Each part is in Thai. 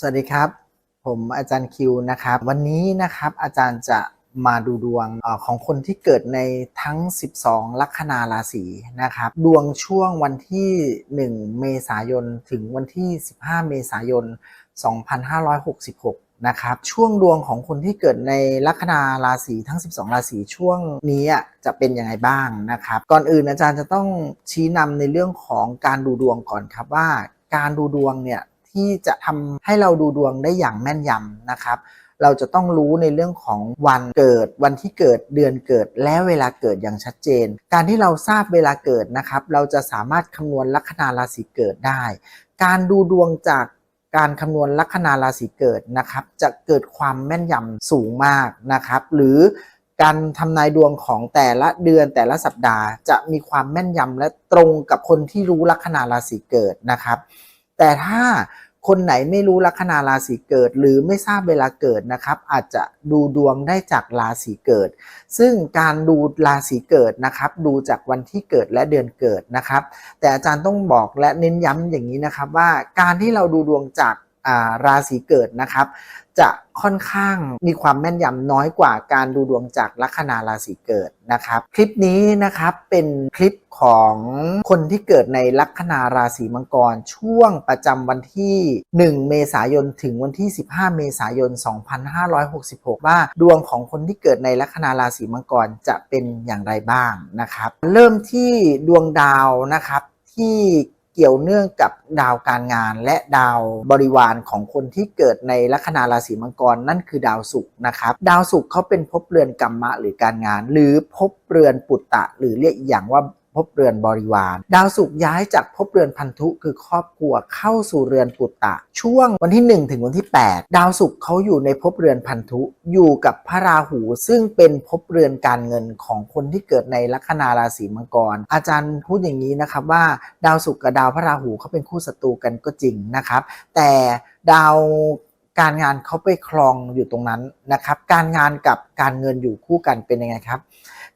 สวัสดีครับ ผมอาจารย์คิวนะครับ วันนี้นะครับอาจารย์จะมาดูดวงอของคนที่เกิดในทั้ง 12 ลัคนาราศีนะครับ ดวงช่วงวันที่ 1 เมษายน ถึงวันที่ 15 เมษายน 2566 นะครับ ช่วงดวงของคนที่เกิดในลัคนาราศีทั้ง 12 ราศีช่วงนี้จะเป็นยังไงบ้างนะครับ ก่อนอื่นอาจารย์จะต้องชี้นำในเรื่องของการดูดวงก่อนครับว่า การดูดวงเนี่ย ที่จะทำให้เราดูดวงได้อย่างแม่นยำนะครับเราจะต้องรู้ในเรื่องของวันเกิด วันที่เกิดเดือนเกิดและเวลาเกิดอย่างชัดเจน การที่เราทราบเวลาเกิดนะครับ เราจะสามารถคำนวณลัคนาราศีเกิดได้ การดูดวงจากการคำนวณลัคนาราศีเกิดนะครับ จะเกิดความแม่นยำสูงมากนะครับ หรือการทำนายดวงของแต่ละเดือนแต่ละสัปดาห์ จะมีความแม่นยำและตรงกับคนที่รู้ลัคนาราศีเกิดนะครับ แต่ถ้า คนไหนไม่รู้ลัคนาราศีเกิด หรือไม่ทราบเวลาเกิดนะครับ อาจจะดูดวงได้จากราศีเกิด ซึ่งการดูราศีเกิดนะครับ ดูจากวันที่เกิดและเดือนเกิดนะครับ แต่อาจารย์ต้องบอกและเน้นย้ำอย่างนี้นะครับว่าการที่เราดูดวงจาก ราศีเกิดนะครับ จะค่อนข้างมีความแม่นยำน้อยกว่าการดูดวงจากลัคนาราศีเกิดนะครับ คลิปนี้นะครับเป็นคลิปของคนที่เกิดในลัคนาราศีมังกรช่วงประจำวันที่ 1 เมษายนถึงวันที่ 15 เมษายน 2566 ว่าดวงของคนที่เกิดในลัคนาราศีมังกรจะเป็นอย่างไรบ้างนะครับ เริ่มที่ดวงดาวนะครับที่ เกี่ยวเนื่องกับดาวการงานและดาวบริวารของคนที่เกิดในลัคนาราศีมังกรนั่นคือดาวศุกร์นะครับ ดาวศุกร์เขาเป็นภพเรือนกรรมะหรือการงาน หรือภพเรือนปุตตะ หรือเรียกอีกอย่างว่า ภพเรือนบริวาร ดาวศุกร์ย้ายจากภพเรือนพันธุคือครอบครัวเข้าสู่เรือนปุตตะ ช่วงวันที่ 1 ถึงวันที่ 8 ดาวศุกร์เขาอยู่ในภพเรือนพันธุอยู่กับพระราหู ซึ่งเป็นภพเรือนการเงินของคนที่เกิดในลัคนาราศีมังกร อาจารย์พูดอย่างนี้นะครับว่าดาวศุกร์กับดาวพระราหูเขาเป็นคู่ศัตรูกันก็จริงนะครับ แต่ดาวการงานเขาไปครองอยู่ตรงนั้นนะครับ การงานกับการเงินอยู่คู่กันเป็นยังไงครับ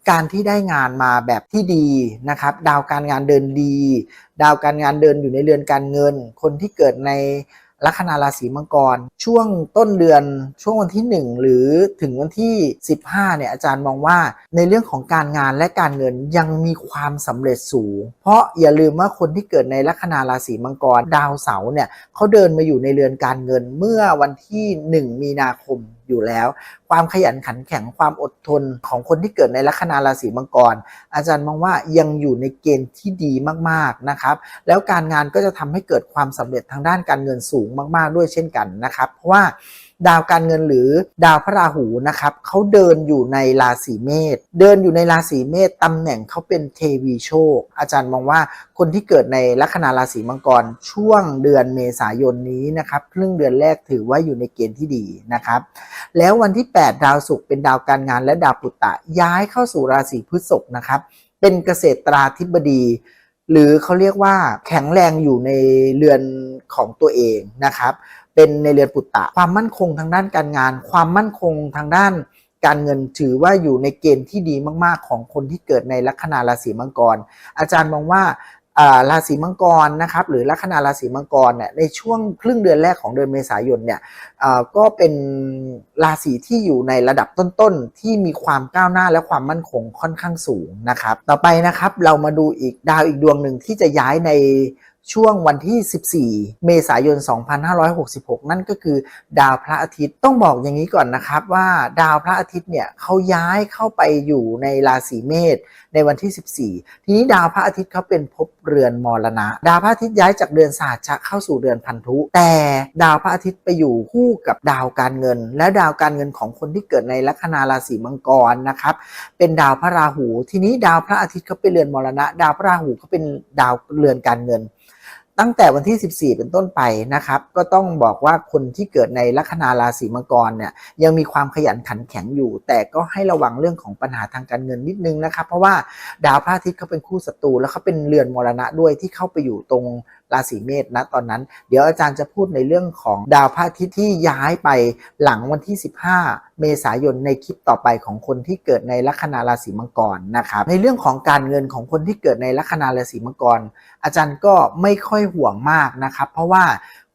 การที่ได้งานมาแบบที่ดีนะครับ ดาวการงานเดินดี ดาวการงานเดินอยู่ในเรือนการเงิน คนที่เกิดในลัคนาราศีมังกร ช่วงต้นเดือนช่วงวันที่ 1 หรือถึงวันที่ 15เนี่ยอาจารย์มองว่าในเรื่องของการงานและการเงินยังมีความสำเร็จสูง เพราะอย่าลืมว่าคนที่เกิดในลัคนาราศีมังกร ดาวเสาร์เนี่ยเขาเดินมาอยู่ในเรือนการเงินเมื่อวันที่ 1 มีนาคม อยู่แล้ว ความขยันขันแข็งความอดทนของคนที่เกิดในลัคนาราศีมังกร อาจารย์มองว่ายังอยู่ในเกณฑ์ที่ดีมากๆนะครับ แล้วการงานก็จะทำให้เกิดความสำเร็จทางด้านการเงินสูงมาก ๆ ด้วยเช่นกันนะครับ เพราะว่า ดาวการเงินหรือดาวพระราหูนะครับเขาเดินอยู่ในราศีเมษเดินอยู่ในราศีเมษตำแหน่งเขาเป็นเทวีโชค อาจารย์มองว่าคนที่เกิดในลัคนาราศีมังกรช่วงเดือนเมษายนนี้นะครับครึ่งเดือนแรกถือว่าอยู่ในเกณฑ์ที่ดีนะครับแล้ววันที่ 8 ดาวศุกร์เป็นดาวการงานและดาวปุตตะย้ายเข้าสู่ราศีพฤษภนะครับเป็นเกษตราธิบดี หรือเขาเรียกว่าแข็งแรงอยู่ในเรือนของตัวเองนะครับ เป็นในเรือนปุตตะ ความมั่นคงทางด้านการงาน ความมั่นคงทางด้านการเงินถือว่าอยู่ในเกณฑ์ที่ดีมาก ๆ ของคนที่เกิดในลัคนาราศีมังกร อาจารย์มองว่าอ่า ราศีมังกรนะครับหรือลัคนาราศีมังกรเนี่ยในช่วงครึ่งเดือนแรกของเดือนเมษายนเนี่ยก็เป็นราศีที่อยู่ในระดับต้นๆ ที่มีความก้าวหน้าและความมั่นคงค่อนข้างสูงนะครับ ต่อไปนะครับเรามาดูอีกดาวอีกดวงหนึ่งที่จะย้ายใน ช่วงวันที่ 14 เมษายน 2566 นั่นก็คือดาวพระอาทิตย์ต้องบอกอย่างนี้ก่อนนะครับว่าดาวพระอาทิตย์เนี่ยเขาย้ายเข้าไปอยู่ในราศีเมษในวันที่ 14 ทีนี้ดาวพระอาทิตย์เขาเป็นภพเรือนมรณะ ดาวพระอาทิตย์ย้ายจากเดือนสหัชะเข้าสู่เดือนพันธุ แต่ดาวพระอาทิตย์ไปอยู่คู่กับดาวการเงิน และดาวการเงินของคนที่เกิดในลัคนาราศีมังกรนะครับเป็นดาวพระราหู ทีนี้ดาวพระอาทิตย์เขาเป็นเรือนมรณะ ดาวพระราหูเขาเป็นดาวเรือนการเงิน ตั้งแต่วันที่ 14 เป็นต้นไปนะครับ ก็ต้องบอกว่าคนที่เกิดในลัคนาราศีมังกรเนี่ยยังมีความขยันขันแข็งอยู่ แต่ก็ให้ระวังเรื่องของปัญหาทางการเงินนิดนึงนะครับ เพราะว่าดาวพระอาทิตย์เขาเป็นคู่ศัตรูแล้วเขาเป็นเรือนมรณะด้วยที่เข้าไปอยู่ตรง ราศีเมษนะตอนนั้น เดี๋ยวอาจารย์จะพูดในเรื่องของดาวพระอาทิตย์ที่ย้ายไปหลังวันที่ 15 เมษายนในคลิปต่อไปของคนที่เกิดในลัคนาราศีมังกรนะครับในเรื่องของการเงินของคนที่เกิดในลัคนาราศีมังกร อาจารย์ก็ไม่ค่อยห่วงมากนะครับ เพราะว่า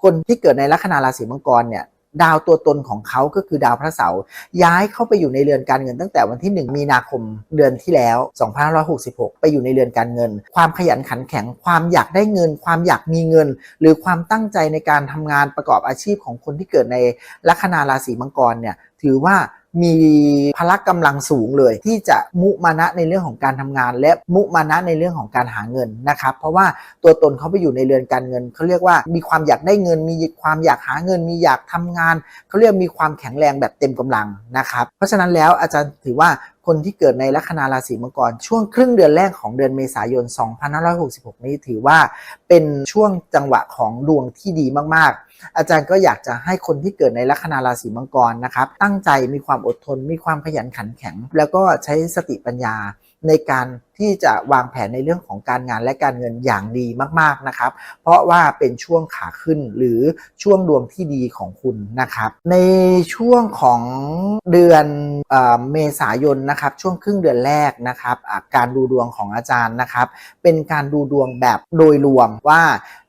คนที่เกิดในลัคนาราศีมังกรเนี่ย ดาวตัวตนของเขาก็คือดาวพระเสาร์ย้ายเข้าไปอยู่ในเรือนการเงินตั้งแต่วันที่ 1 มีนาคมเดือนที่แล้ว 2566 ไปอยู่ในเรือนการเงิน ความขยันขันแข็ง ความอยากได้เงิน ความอยากมีเงิน หรือความตั้งใจในการทำงานประกอบอาชีพของคนที่เกิดในลัคนาราศีมังกรเนี่ยถือว่า มีพละกำลังสูงเลย ที่จะมุมานะในเรื่องของการทำงาน และมุมานะในเรื่องของการหาเงินนะครับ เพราะว่าตัวตนเขาไปอยู่ในเรือนการเงินเขาเรียกว่ามีความอยากได้เงิน มีความอยากหาเงิน มีอยากทำงานเขาเรียกมีความแข็งแรงแบบเต็มกำลังนะครับ เพราะฉะนั้นแล้วอาจารย์ถือว่า คนที่เกิดในลัคนาราศีมังกรช่วงครึ่งเดือนแรกของเดือนเมษายน 2566 นี้ถือว่าเป็นช่วงจังหวะของดวงที่ดีมาก ๆ อาจารย์ก็อยากจะให้คนที่เกิดในลัคนาราศีมังกรนะครับ ตั้งใจมีความอดทน มีความขยันขันแข็ง แล้วก็ใช้สติปัญญา ในการที่จะวางแผนในเรื่องของการงานและการเงินอย่างดีมากๆนะครับ เพราะว่าเป็นช่วงขาขึ้นหรือช่วงดวงที่ดีของคุณนะครับ ในช่วงของเดือนเอเมษายนนะครับ ช่วงครึ่งเดือนแรกนะครับการดูดวงของอาจารย์นะครับ เป็นการดูดวงแบบโดยรวมว่า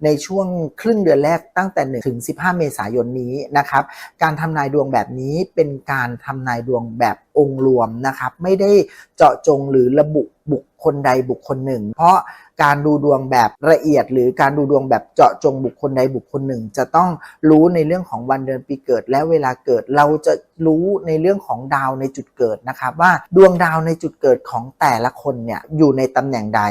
ในช่วงครึ่งเดือนแรกตั้งแต่1ถึง15 เมษายนนี้นะครับ การทำนายดวงแบบนี้เป็นการทำนายดวงแบบ องค์รวมนะครับ ไม่ได้เจาะจงหรือระบุบุคคลใดบุคคลหนึ่ง เพราะการดูดวงแบบละเอียด หรือการดูดวงแบบเจาะจงบุคคลใดบุคคลหนึ่ง จะต้องรู้ในเรื่องของวันเดือนปีเกิด และเวลาเกิดเราจะรู้ในเรื่องของดาวในจุดเกิดนะครับ ว่าดวงดาวในจุดเกิดของแต่ละคนเนี่ยอยู่ในตำแหน่งใด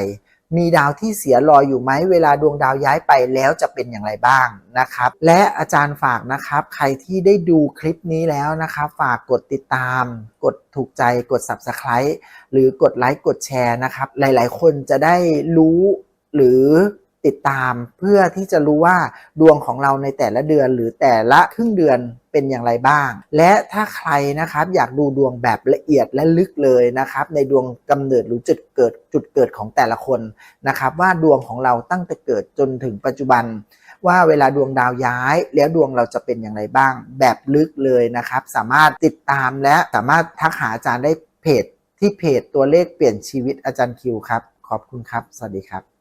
มีดาวที่เสียลอยอยู่ไหมเวลาดวงดาวย้ายไปแล้วจะเป็นอย่างไรบ้างนะครับ และอาจารย์ฝากนะครับ ใครที่ได้ดูคลิปนี้แล้วนะครับ ฝากกดติดตาม กดถูกใจกด subscribe หรือกดไลค์กดแชร์นะครับ หลาย ๆ คนจะได้รู้หรือ ติดตามเพื่อที่จะรู้ว่าดวงของเราในแต่ละเดือนหรือแต่ละครึ่งเดือนเป็นอย่างไรบ้าง และถ้าใครนะครับอยากดูดวงแบบละเอียดและลึกเลยนะครับในดวงกำเนิดหรือจุดเกิดจุดเกิดของแต่ละคนนะครับว่าดวงของเราตั้งแต่เกิดจนถึงปัจจุบัน ว่าเวลาดวงดาวย้าย แล้วดวงเราจะเป็นอย่างไรบ้าง แบบลึกเลยนะครับ สามารถติดตามและสามารถทักหาอาจารย์ได้เพจที่เพจตัวเลขเปลี่ยนชีวิตอาจารย์คิวครับ ขอบคุณครับ สวัสดีครับ